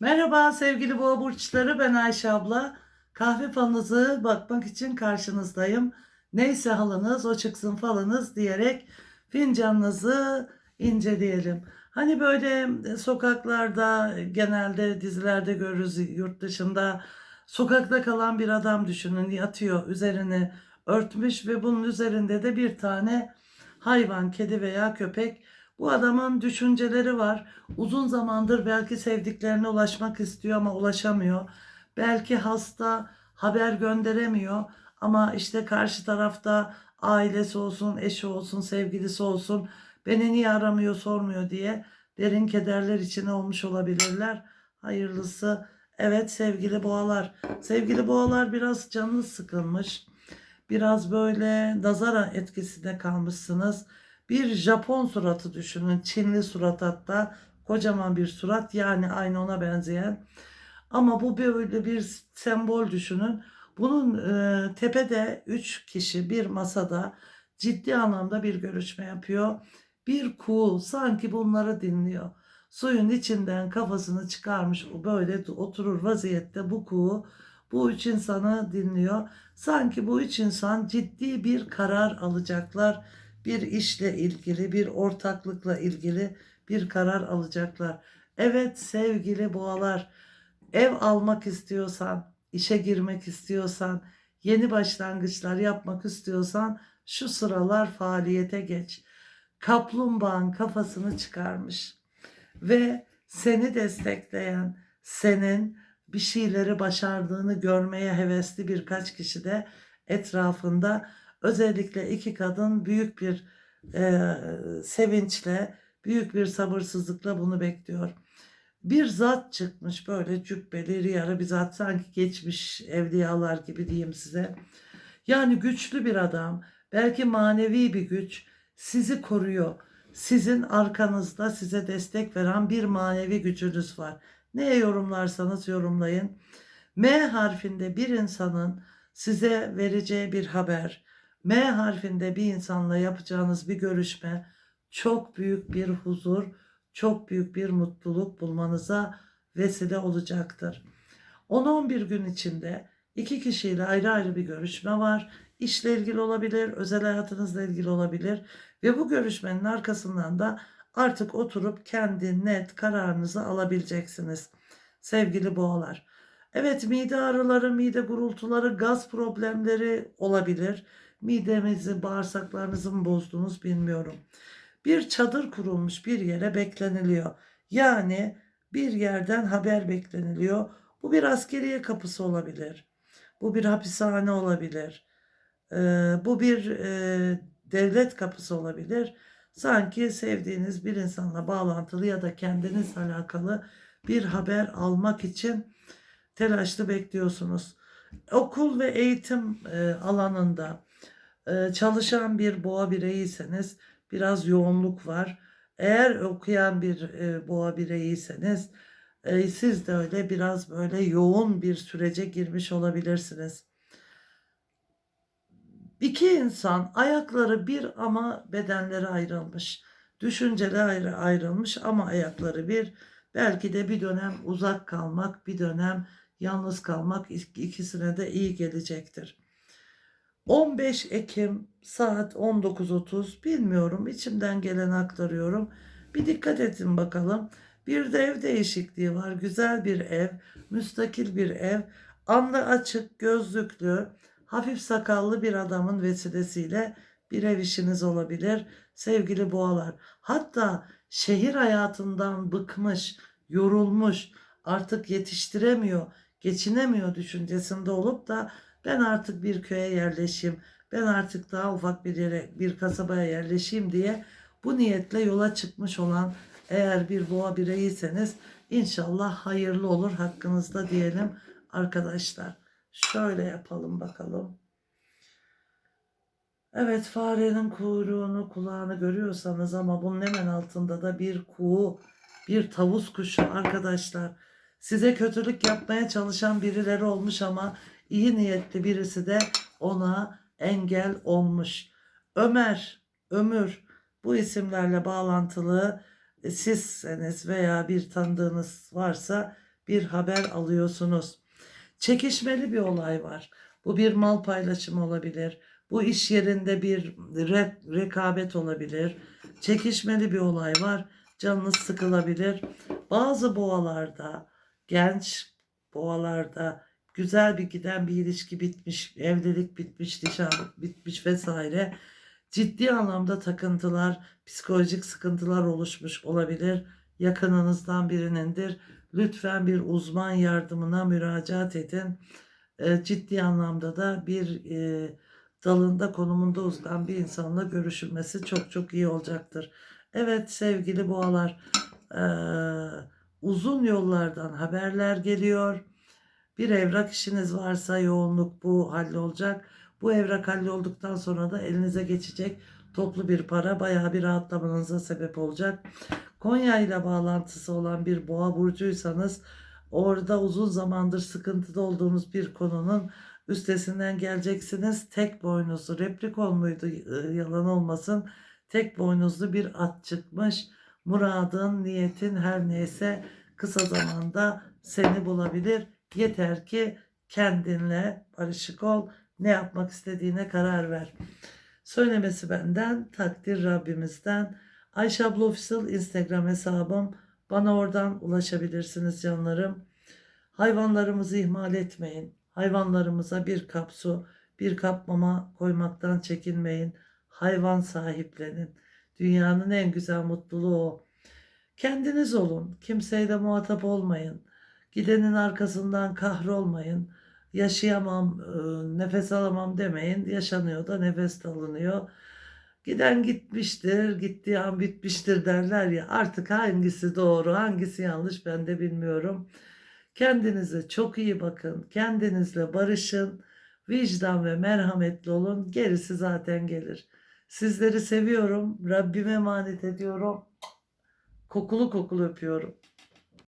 Merhaba sevgili boğa burçları ben Ayşe abla. Kahve falınızı bakmak için karşınızdayım. Neyse halınız o çıksın falınız diyerek fincanınızı inceleyelim. Hani böyle sokaklarda genelde dizilerde görürüz yurt dışında sokakta kalan bir adam düşünün yatıyor üzerini örtmüş ve bunun üzerinde de bir tane hayvan kedi veya köpek bu adamın düşünceleri var. Uzun zamandır belki sevdiklerine ulaşmak istiyor ama ulaşamıyor. Belki hasta haber gönderemiyor ama işte karşı tarafta ailesi olsun, eşi olsun, sevgilisi olsun beni niye aramıyor, sormuyor diye derin kederler içine olmuş olabilirler. Hayırlısı. Evet sevgili boğalar. Sevgili boğalar biraz canınız sıkılmış. Biraz böyle nazara etkisinde kalmışsınız. Bir Japon suratı düşünün. Çinli surat hatta. Kocaman bir surat yani aynı ona benzeyen. Ama bu böyle bir sembol düşünün. Bunun e, tepede 3 kişi bir masada ciddi anlamda bir görüşme yapıyor. Bir kuğu sanki bunları dinliyor. Suyun içinden kafasını çıkarmış böyle oturur vaziyette bu kuğu bu üç insanı dinliyor. Sanki bu üç insan ciddi bir karar alacaklar bir işle ilgili, bir ortaklıkla ilgili bir karar alacaklar. Evet sevgili boğalar, ev almak istiyorsan, işe girmek istiyorsan, yeni başlangıçlar yapmak istiyorsan şu sıralar faaliyete geç. Kaplumbağanın kafasını çıkarmış ve seni destekleyen, senin bir şeyleri başardığını görmeye hevesli birkaç kişi de etrafında özellikle iki kadın büyük bir e, sevinçle, büyük bir sabırsızlıkla bunu bekliyor. Bir zat çıkmış böyle cübbeli, yarı bir zat sanki geçmiş evliyalar gibi diyeyim size. Yani güçlü bir adam, belki manevi bir güç sizi koruyor. Sizin arkanızda size destek veren bir manevi gücünüz var. Neye yorumlarsanız yorumlayın. M harfinde bir insanın size vereceği bir haber, M harfinde bir insanla yapacağınız bir görüşme çok büyük bir huzur, çok büyük bir mutluluk bulmanıza vesile olacaktır. 10-11 gün içinde iki kişiyle ayrı ayrı bir görüşme var. İşle ilgili olabilir, özel hayatınızla ilgili olabilir ve bu görüşmenin arkasından da artık oturup kendi net kararınızı alabileceksiniz. Sevgili boğalar. Evet mide ağrıları, mide gurultuları, gaz problemleri olabilir midemizi, bağırsaklarınızı mı bozdunuz bilmiyorum. Bir çadır kurulmuş bir yere bekleniliyor. Yani bir yerden haber bekleniliyor. Bu bir askeriye kapısı olabilir. Bu bir hapishane olabilir. Ee, bu bir e, devlet kapısı olabilir. Sanki sevdiğiniz bir insanla bağlantılı ya da kendinizle alakalı bir haber almak için telaşlı bekliyorsunuz. Okul ve eğitim e, alanında çalışan bir boğa bireyiyseniz biraz yoğunluk var. Eğer okuyan bir e, boğa bireyiyseniz e, siz de öyle biraz böyle yoğun bir sürece girmiş olabilirsiniz. İki insan ayakları bir ama bedenleri ayrılmış. Düşünceleri ayrı ayrılmış ama ayakları bir. Belki de bir dönem uzak kalmak, bir dönem yalnız kalmak ikisine de iyi gelecektir. 15 Ekim saat 19.30 bilmiyorum içimden gelen aktarıyorum. Bir dikkat edin bakalım. Bir de ev değişikliği var. Güzel bir ev, müstakil bir ev. Anlı açık, gözlüklü, hafif sakallı bir adamın vesilesiyle bir ev işiniz olabilir. Sevgili boğalar. Hatta şehir hayatından bıkmış, yorulmuş, artık yetiştiremiyor, geçinemiyor düşüncesinde olup da ben artık bir köye yerleşeyim. Ben artık daha ufak bir yere, bir kasabaya yerleşeyim diye bu niyetle yola çıkmış olan eğer bir boğa bireyiyseniz inşallah hayırlı olur hakkınızda diyelim arkadaşlar. Şöyle yapalım bakalım. Evet farenin kuyruğunu kulağını görüyorsanız ama bunun hemen altında da bir kuğu bir tavus kuşu arkadaşlar. Size kötülük yapmaya çalışan birileri olmuş ama iyi niyetli birisi de ona engel olmuş. Ömer, Ömür bu isimlerle bağlantılı e, sizseniz veya bir tanıdığınız varsa bir haber alıyorsunuz. Çekişmeli bir olay var. Bu bir mal paylaşımı olabilir. Bu iş yerinde bir re- rekabet olabilir. Çekişmeli bir olay var. Canınız sıkılabilir. Bazı boğalarda, genç boğalarda güzel bir giden bir ilişki bitmiş, evlilik bitmiş, nişan bitmiş vesaire. Ciddi anlamda takıntılar, psikolojik sıkıntılar oluşmuş olabilir. Yakınınızdan birinindir. Lütfen bir uzman yardımına müracaat edin. E, ciddi anlamda da bir e, dalında konumunda uzman bir insanla görüşülmesi çok çok iyi olacaktır. Evet sevgili boğalar e, uzun yollardan haberler geliyor. Bir evrak işiniz varsa yoğunluk bu hallolacak. Bu evrak hallolduktan sonra da elinize geçecek toplu bir para bayağı bir rahatlamanıza sebep olacak. Konya ile bağlantısı olan bir boğa burcuysanız orada uzun zamandır sıkıntıda olduğunuz bir konunun üstesinden geleceksiniz. Tek boynuzlu replikon muydu Ee, yalan olmasın. Tek boynuzlu bir at çıkmış. Muradın, niyetin her neyse kısa zamanda seni bulabilir. Yeter ki kendinle barışık ol. Ne yapmak istediğine karar ver. Söylemesi benden, takdir Rabbimizden. Ayşe abla Official Instagram hesabım. Bana oradan ulaşabilirsiniz canlarım. Hayvanlarımızı ihmal etmeyin. Hayvanlarımıza bir kap su, bir kap mama koymaktan çekinmeyin. Hayvan sahiplenin. Dünyanın en güzel mutluluğu o. Kendiniz olun. Kimseyle muhatap olmayın. Gidenin arkasından kahrolmayın. Yaşayamam, e, nefes alamam demeyin. Yaşanıyor da nefes alınıyor. Giden gitmiştir, gittiği an bitmiştir derler ya. Artık hangisi doğru, hangisi yanlış ben de bilmiyorum. Kendinize çok iyi bakın. Kendinizle barışın. Vicdan ve merhametli olun. Gerisi zaten gelir. Sizleri seviyorum. Rabbime emanet ediyorum. Kokulu kokulu öpüyorum.